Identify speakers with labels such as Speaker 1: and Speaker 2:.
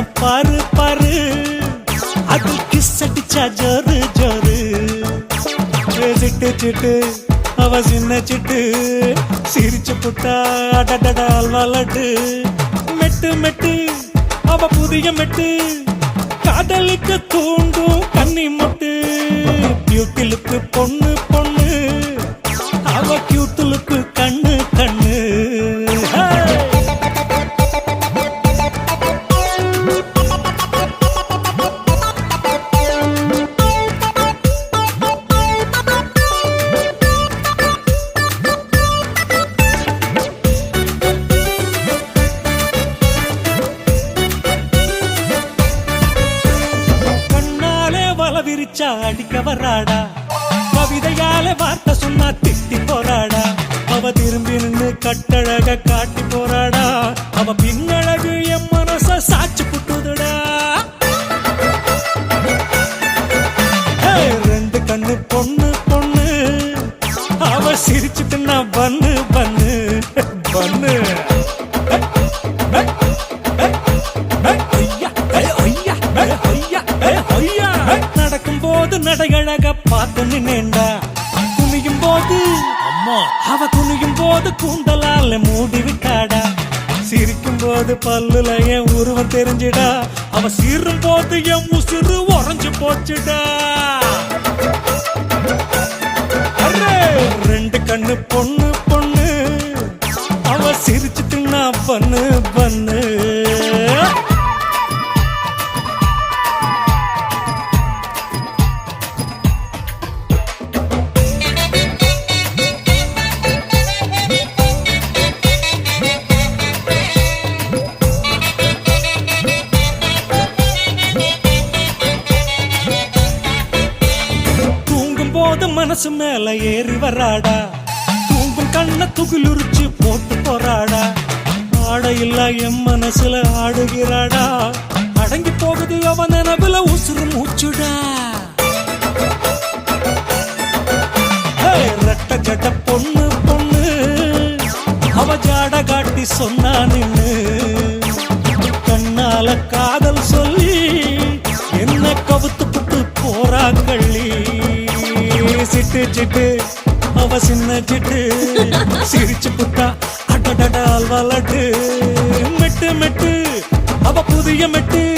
Speaker 1: கண்ண பாரு பாரு. அது கிஸ் அடிச்சா ஜோரு ஜோரு. சிட்டு சிட்டு. அவ சின்ன சிட்டு. சிரிச்சு புட்டா அடடடா அல்வா மெட்டு மெட்டு. அவ புதிய மெட்டு. காதலுக்கு தூண்டும் கன்னி மொட்டு. வச்சா அடிக்க வர்றாடா. கவிதையால வார்த்தை சும்மா திட்டி போறாடா. அவ திரும்பி நின்று கட்டழக காட்டி போறாடா. அவ பின்னழகு என் மனச சாச்சு புட்டுதுடா. ரெண்டு கண்ணு பொண்ணு பொண்ணு. அவ சிரிச்சுட்டுன்னா பண்ணு பண்ணு பண்ணு நடக்கும் போது நடையழக பார்த்து நின்னேண்டா. குனியும் போது அம்மா. அவ குனியும் போது கூந்தலால மூடி விட்டாடா. சிரிக்கும் போது பல்லுல என் உருவம் தெரிஞ்சிடா. அவ சீரும் போது என் உசுறு உறைஞ்சு போச்சுடா! ரெண்டு கண்ணு பொண்ணு பொண்ணு. அவ சிரிச்சுட்டுன்னா பண்ணு பண்ணு. தூங்கும் போது மனசு மேல ஏறி வராடா. தூங்கும் கண்ண துகிலுரிச்சு போட்டு போறாடா. ஆட இல்ல என் மனசுல ஆடுகிறாடா. அடங்கி போகுது அவன் நினைவுல உசுறு மூச்சுடா. ஹே, கட்ட பொண்ணு பொண்ணு. அவ ஜாட காட்டி சொன்னா நின்னு கண்ணால காதல் சொல்லி என்ன கவுத்து போட்டு போறா கள்ளி. சிட்டு சிட்டு அவ சின்ன சிட்டு சிரிச்சு புட்டா அடடடா அல்வா மெட்டு மெட்டு அவ புதிய மெட்டு.